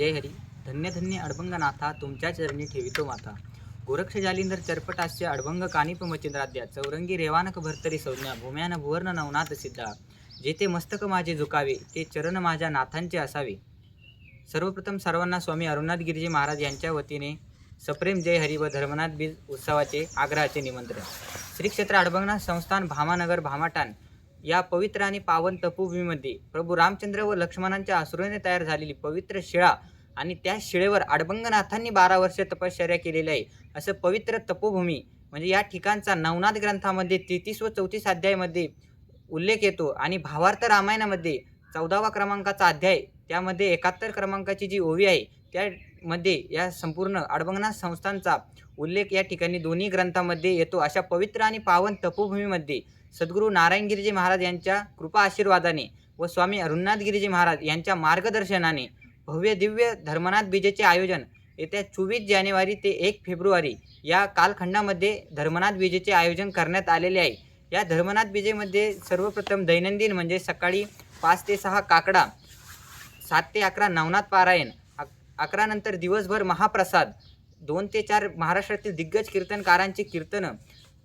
जय हरी. धन्य धन्य अडभंगनाथा तुमच्या चरणी ठेवितो माता गोरक्ष जालिंदर चरपटास्य अडभंग कानिप मचिंद्राद्या चौरंगी रेवानक भरतरी संज्ञा भूम्यान भुवर्ण नवनाथ सिद्धा. जेथे मस्तक माझे झुकावे ते चरण माझ्या नाथांचे असावे. सर्वप्रथम सर्वांना स्वामी अरुणनाथ गिरीजी महाराज यांच्या वतीने सप्रेम जय हरी व धर्मनाथ बीज उत्सवाचे आग्रहाचे निमंत्रण. श्री क्षेत्र अडभंगनाथ संस्थान भामानगर भामाटान. या पवित्र आणि पावन तपोभूमीमध्ये प्रभू रामचंद्र व लक्ष्मणांच्या आसुराने तयार झालेली पवित्र शिळा आणि त्या शिळेवर आडबंगनाथांनी बारा वर्ष तपश्चर्या केलेली आहे. असं पवित्र तपोभूमी म्हणजे या ठिकाणचा नवनाथ ग्रंथामध्ये तेहतीस व चौतीस अध्यायामध्ये उल्लेख येतो आणि भावार्थ रामायणामध्ये चौदावा क्रमांकाचा अध्याय त्यामध्ये एकाहत्तर क्रमांकाची जी ओवी आहे त्या मध्ये या संपूर्ण अडभंगनाथ संस्थांचा उल्लेख या ठिकाणी दोन्ही ग्रंथामध्ये येतो. अशा पवित्र आणि पावन तपोभूमीमध्ये सद्गुरू नारायणगिरीजी महाराज यांच्या कृपा आशीर्वादाने व स्वामी अरुणनाथगिरीजी महाराज यांच्या मार्गदर्शनाने भव्य दिव्य धर्मनाथ बीजेचे आयोजन येत्या चोवीस जानेवारी ते एक फेब्रुवारी या कालखंडामध्ये धर्मनाथ बीजेचे आयोजन करण्यात आलेले आहे. या धर्मनाथ बीजेमध्ये सर्वप्रथम दैनंदिन म्हणजे सकाळी पाच ते सहा काकडा सात ते अकरा नवनाथ पारायण अकरा नंतर दिवसभर महाप्रसाद. दोन ते चार महाराष्ट्रातील दिग्गज कीर्तनकारांची कीर्तनं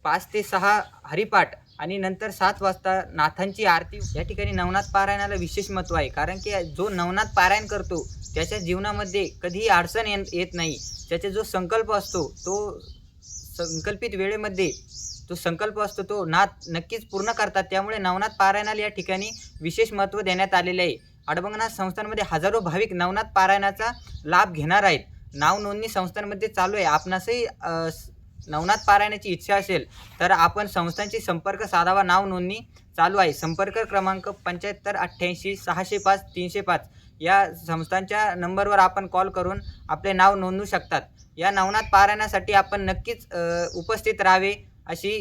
पाच ते सहा हरिपाठ आणि नंतर सात वाजता नाथांची आरती. या ठिकाणी नवनाथ पारायणाला विशेष महत्त्व आहे कारण की जो नवनाथ पारायण करतो त्याच्या जीवनामध्ये कधीही अडचण येत येत नाही. त्याचा जो संकल्प असतो तो संकल्पित वेळेमध्ये तो संकल्प असतो तो नाथ नक्कीच पूर्ण करतात. त्यामुळे नवनाथ पारायणाला या ठिकाणी विशेष महत्त्व देण्यात आलेले आहे. अडबंगनाथ संस्थांमध्ये हजारो भाविक नवनाथ पारायणाचा लाभ घेणार आहेत. नाव नोंदणी संस्थांमध्ये चालू आहे. आपणासही नवनाथ पारायणाची इच्छा असेल तर आपण संस्थांशी संपर्क साधावा. नाव नोंदणी चालू आहे. संपर्क क्रमांक पंच्याहत्तर अठ्ठ्याऐंशी सहाशे पाच तीनशे पाच. या संस्थांच्या नंबरवर आपण कॉल करून आपले नाव नोंदवू शकतात. या नवनाथ पारायणासाठी आपण नक्कीच उपस्थित राहावे अशी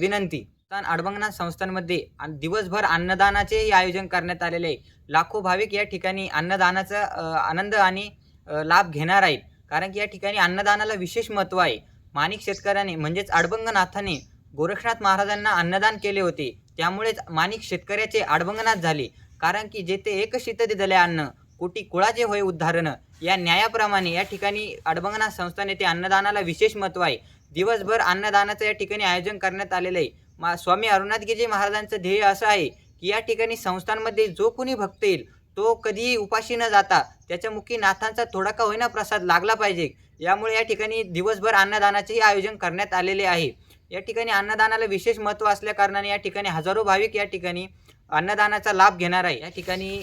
विनंती. संस्थान अडभंगनाथ संस्थांमध्ये दिवसभर अन्नदानाचेही आयोजन करण्यात आलेले आहे. लाखो भाविक या ठिकाणी अन्नदानाचा आनंद आणि लाभ घेणार आहेत. कारण की या ठिकाणी अन्नदानाला विशेष महत्त्व आहे. माणिक शेतकऱ्याने म्हणजेच अडबंगनाथाने गोरक्षनाथ महाराजांना अन्नदान केले होते. त्यामुळेच माणिक शेतकऱ्याचे अडबंगनाथ झाले. कारण की जेथे एक शीतते दिले अन्न कोटी कुळाचे होय उद्धारण या न्यायाप्रमाणे या ठिकाणी अडबंगनाथ संस्थान येथे अन्नदानाला विशेष महत्त्व आहे. दिवसभर अन्नदानाचं या ठिकाणी आयोजन करण्यात आलेलं आहे. मा स्वामी अरुणाथगिरीजी महाराजांचं ध्येय असं आहे की या ठिकाणी संस्थांमध्ये जो कोणी भक्त येईल तो कधीही उपाशी न जाता त्याच्या मुखी नाथांचा थोडा का होईना प्रसाद लागला पाहिजे. यामुळे या ठिकाणी दिवसभर अन्नदानाचेही आयोजन करण्यात आलेले आहे. या ठिकाणी अन्नदानाला विशेष महत्त्व असल्याकारणाने या ठिकाणी हजारो भाविक या ठिकाणी अन्नदानाचा लाभ घेणार आहे. या ठिकाणी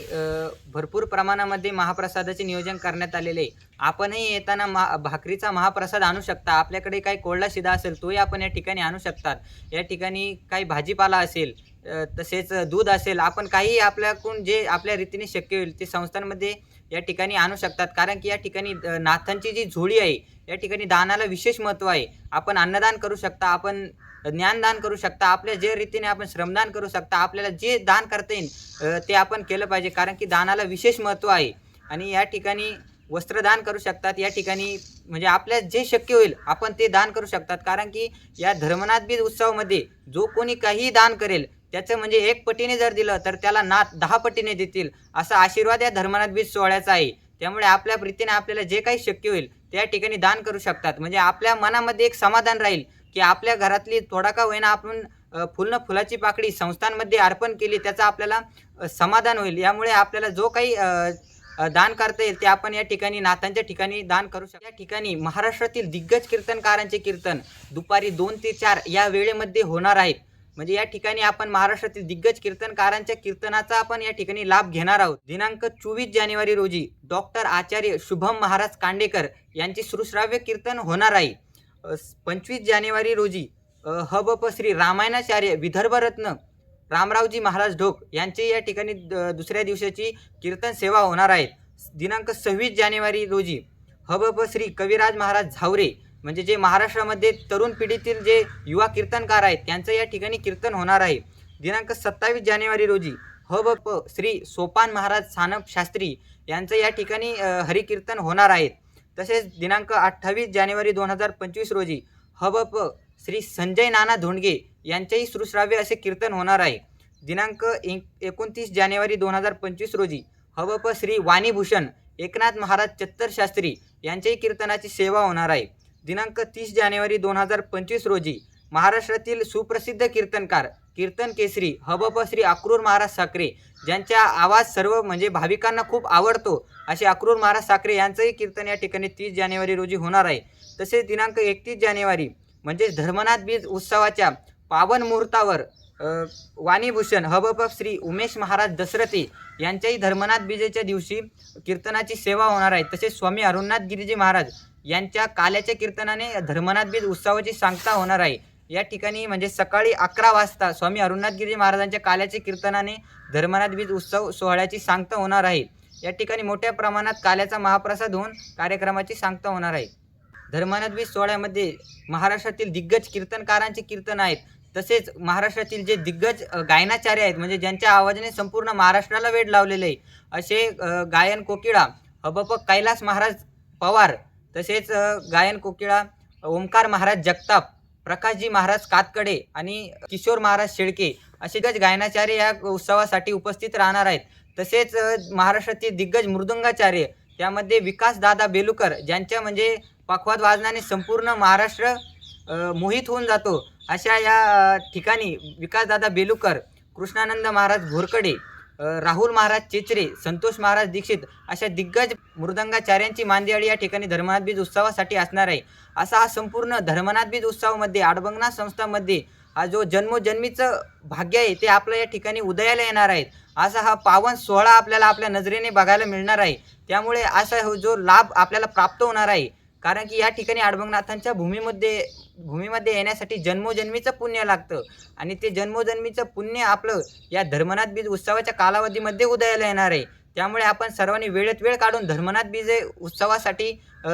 भरपूर प्रमाणामध्ये महाप्रसादाचे नियोजन करण्यात आलेले आहे. आपणही येताना मा भाकरीचा महाप्रसाद आणू शकता. आपल्याकडे काही कोरडा शिदा असेल तोही आपण या ठिकाणी आणू शकतात. या ठिकाणी काही भाजीपाला असेल तसेच दूध असेल आपण काही आपल्याकडून जे आपल्या रीतीने शक्य होईल ते संस्थांमध्ये या ठिकाणी आणू शकतात. कारण की या ठिकाणी नाथांची जी झोळी आहे या ठिकाणी दानाला विशेष महत्त्व आहे. आपण अन्नदान करू शकता. आपण ज्ञानदान करू शकता आपल्या जे रीतीने आपण श्रमदान करू शकता आपल्याला जे दान करता येईल ते आपण केलं पाहिजे. कारण की दानाला विशेष महत्त्व आहे. आणि या ठिकाणी वस्त्रदान करू शकतात. या ठिकाणी म्हणजे आपल्या जे शक्य होईल आपण ते दान करू शकतात. कारण की या धर्मनाथ बीज उत्सवामध्ये जो कोणी काहीही दान करेल त्याचं म्हणजे एक पटीने जर दिलं तर त्याला नाथ दहा पटीने देतील. असा आशीर्वाद या धर्मनाथ बीज सोहळ्याचा आहे. त्यामुळे आपल्या प्रीतीने आपल्याला जे काही शक्य होईल त्या ठिकाणी दान करू शकतात. म्हणजे आपल्या मनामध्ये एक समाधान राहील. की आपल्या घरातली थोडा का होईना आपण फुलं फुलनं फुलाची पाकळी संस्थांमध्ये अर्पण केली त्याचा आपल्याला समाधान होईल. यामुळे आपल्याला जो काही दान करता येईल ते आपण या ठिकाणी नाथांच्या ठिकाणी दान करू शकतो. या ठिकाणी महाराष्ट्रातील दिग्गज कीर्तनकारांचे कीर्तन दुपारी दोन ते चार या वेळेमध्ये होणार आहेत. म्हणजे या ठिकाणी आपण महाराष्ट्रातील दिग्गज कीर्तनकारांच्या कीर्तनाचा आपण या ठिकाणी लाभ घेणार आहोत. दिनांक चोवीस जानेवारी रोजी डॉक्टर आचार्य शुभम महाराज कांडेकर यांचे सुश्राव्य कीर्तन होणार आहे. पंचवीस जानेवारी रोजी ह ब श्री रामायणाचार्य विदर्भरत्न रामरावजी महाराज ढोक यांचे या ठिकाणी द- दुसऱ्या दिवसाची कीर्तन सेवा होणार आहे. दिनांक सव्वीस जानेवारी रोजी हबप श्री कविराज महाराज झावरे म्हणजे जे महाराष्ट्रामध्ये तरुण पिढीतील जे युवा कीर्तनकार आहेत त्यांचं या ठिकाणी कीर्तन होणार आहे. दिनांक सत्तावीस जानेवारी रोजी ह ब प श्री सोपान महाराज सानप शास्त्री यांचं या ठिकाणी हरिकीर्तन होणार आहेत तसेच दिनांक अठ्ठावीस जानेवारी दोन हजार पंचवीस रोजी हबप श्री संजय नाना धोंडगे यांचेही सुश्राव्य असे कीर्तन होणार आहे. दिनांक एक एकोणतीस जानेवारी दोन हजार पंचवीस रोजी हबप श्री वाणीभूषण एकनाथ महाराज चत्तर शास्त्री यांच्याही कीर्तनाची सेवा होणार आहे. दिनांक तीस जानेवारी दोन हजार पंचवीस रोजी महाराष्ट्रातील सुप्रसिद्ध कीर्तनकार कीर्तन केसरी हबप श्री अक्रूर महाराज साखरे ज्यांचा आवाज सर्व म्हणजे भाविकांना खूप आवडतो. असे अक्रूर महाराज साखरे यांचंही कीर्तन या ठिकाणी तीस जानेवारी रोजी होणार आहे. तसेच दिनांक एकतीस जानेवारी म्हणजेच धर्मनाथ बीज उत्सवाच्या पावन मुहूर्तावर वाणीभूषण हबप श्री उमेश महाराज दशरथी यांच्याही धर्मनाथ बीजेच्या दिवशी कीर्तनाची सेवा होणार आहे. तसेच स्वामी अरुणनाथ गिरीजी महाराज यांच्या काल्याच्या कीर्तनाने धर्मनाथ बीज उत्सवाची सांगता होणार आहे. या ठिकाणी म्हणजे सकाळी अकरा वाजता स्वामी अरुणनाथगिरी महाराजांच्या काल्याचे कीर्तनाने धर्मनाथ बीज उत्सव सोहळ्याची सांगता होणार आहे. या ठिकाणी मोठ्या प्रमाणात काल्याचा महाप्रसाद होऊन कार्यक्रमाची सांगता होणार आहे. धर्मनाथ बीज सोहळ्यामध्ये महाराष्ट्रातील दिग्गज कीर्तनकारांचे कीर्तन आहेत. तसेच महाराष्ट्रातील जे दिग्गज गायनाचार्य आहेत म्हणजे ज्यांच्या आवाजाने संपूर्ण महाराष्ट्राला वेड लावलेले आहे असे गायन कोकिळा हबप कैलास महाराज पवार तसेच गायन कोकिळा ओंकार महाराज जगताप प्रकाशजी महाराज कातकडे आणि किशोर महाराज शेळके असे गज गायनाचार्य या उत्सवासाठी उपस्थित राहणार आहेत. तसेच महाराष्ट्रातील दिग्गज मृदुंगाचार्य त्यामध्ये विकास दादा बेलुकर ज्यांच्या म्हणजे पखवाद वाजनाने संपूर्ण महाराष्ट्र मोहित होऊन जातो. अशा या ठिकाणी विकासदादा बेलुकर कृष्णानंद महाराज घोरकडे राहुल महाराज चेचरे संतोष महाराज दीक्षित अशा दिग्गज मृदंगाचार्यांची मांदियाळी या ठिकाणी धर्मनाथ बीज उत्सवासाठी असणार आहे. असा हा संपूर्ण धर्मनाथ बीज उत्सवामध्ये आडबंगनाथ संस्थामध्ये हा जो जन्मोजन्मीचं भाग्य आहे ते आपलं या ठिकाणी उदयाला येणार आहेत असा हा पावन सोहळा आपल्याला आपल्या नजरेने बघायला मिळणार आहे. त्यामुळे असा हो जो लाभ आपल्याला प्राप्त होणार आहे कारण की या ठिकाणी आडबंगनाथांच्या भूमीमध्ये भूमीमध्ये येण्यासाठी जन्मोजन्मीचं पुण्य लागतं. आणि ते जन्मोजन्मीचं पुण्य आपलं या धर्मनाथ बीज उत्सवाच्या कालावधीमध्ये उदयाला येणार आहे. त्यामुळे आपण सर्वांनी वेळेत वेळ काढून धर्मनाथ बीज उत्सवासाठी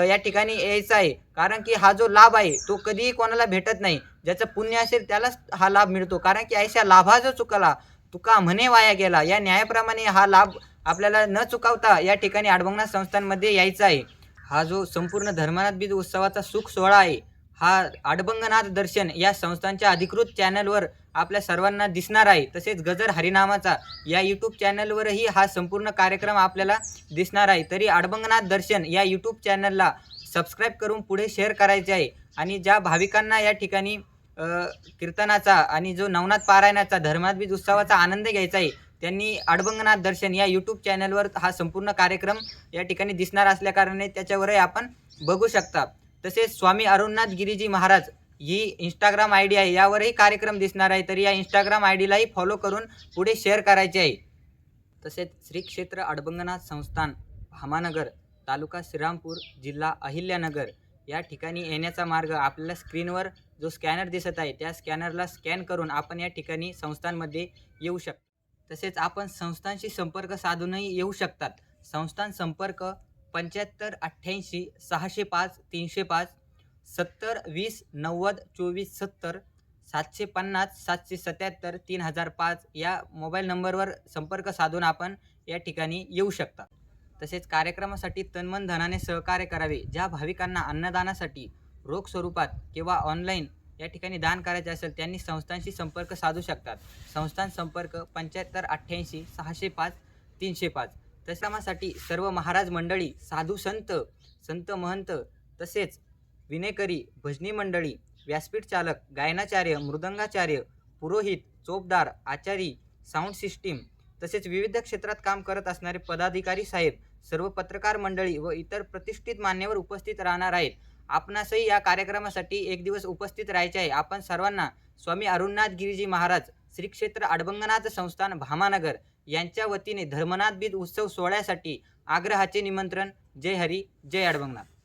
या ठिकाणी यायचं आहे. कारण की हा जो लाभ आहे तो कधीही कोणाला भेटत नाही. ज्याचं पुण्य असेल त्यालाच हा लाभ मिळतो. कारण की ऐशा लाभा जो चुकला तुका म्हणे वाया गेला. या न्यायाप्रमाणे हा लाभ आपल्याला न चुकवता या ठिकाणी आडबंगनाथ संस्थांमध्ये यायचा आहे. हा जो संपूर्ण धर्मनाथ बीज उत्सवाचा सुख सोहळा आहे हा आडबंगनाथ दर्शन या संस्थांच्या अधिकृत चॅनलवर आपल्या सर्वांना दिसणार आहे. तसेच गजर हरिनामाचा या यूट्यूब चॅनलवरही हा संपूर्ण कार्यक्रम आपल्याला दिसणार आहे. तरी आडबंगनाथ दर्शन या यूट्यूब चॅनलला सबस्क्राईब करून पुढे शेअर करायचे आहे. आणि ज्या भाविकांना या ठिकाणी कीर्तनाचा आणि जो नवनाथ पारायणाचा धर्मनाथ उत्सवाचा आनंद घ्यायचा आहे त्यांनी आडबंगनाथ दर्शन या यूट्यूब चॅनलवर हा संपूर्ण कार्यक्रम या ठिकाणी दिसणार असल्याकारणे त्याच्यावरही आपण बघू शकता. तसेच स्वामी अरुणनाथ गिरीजी महाराज ही इंस्टाग्राम आय डी आहे. यावरही कार्यक्रम दिसणार आहे. तर या इंस्टाग्राम आय डीलाही फॉलो करून पुढे शेअर करायचे आहे. तसेच श्री क्षेत्र अडबंगनाथ संस्थान भामानगर तालुका श्रीरामपूर जिल्हा अहिल्यानगर या ठिकाणी येण्याचा मार्ग आपल्याला स्क्रीनवर जो स्कॅनर दिसत आहे त्या स्कॅनरला स्कॅन करून आपण या ठिकाणी संस्थांमध्ये येऊ शकतो. तसेच आपण संस्थांशी संपर्क साधूनही येऊ शकतात. संस्थान संपर्क पंच्याहत्तर अठ्ठ्याऐंशी सहाशे पाच तीनशे पाच सत्तर वीस नव्वद चोवीस सत्तर सातशे पन्नास सातशे सत्याहत्तर तीन हजार पाच या मोबाईल नंबरवर संपर्क साधून आपण या ठिकाणी येऊ शकता. तसेच कार्यक्रमासाठी तन्मन धनाने सहकार्य करावे ज्या भाविकांना अन्नदानासाठी रोख स्वरूपात किंवा ऑनलाईन या ठिकाणी दान करायचे असेल त्यांनी संस्थांशी संपर्क साधू शकतात. संस्थान संपर्क पंच्याहत्तर अठ्ठ्याऐंशी सहाशे पाच तीनशे पाच. तसामासाठी सर्व महाराज मंडळी साधू संत संत महंत तसेच विनेकरी भजनी मंडळी व्यासपीठ चालक गायनाचार्य मृदंगाचार्य पुरोहित चोपदार आचारी साऊंड सिस्टीम तसेच विविध क्षेत्रात काम करत असणारे पदाधिकारी साहेब सर्व पत्रकार मंडळी व इतर प्रतिष्ठित मान्यवर उपस्थित राहणार आहेत. आपणासही या कार्यक्रमासाठी एक दिवस उपस्थित राहायचे आहे. आपण सर्वांना स्वामी अरुणनाथ गिरीजी महाराज श्री क्षेत्र अडबंगनाथ संस्थान भामानगर यांच्या वतीने धर्मनाथ बीज उत्सव सोहळ्यासाठी आग्रहाचे निमंत्रण. जय हरी जय अडवंगनाथ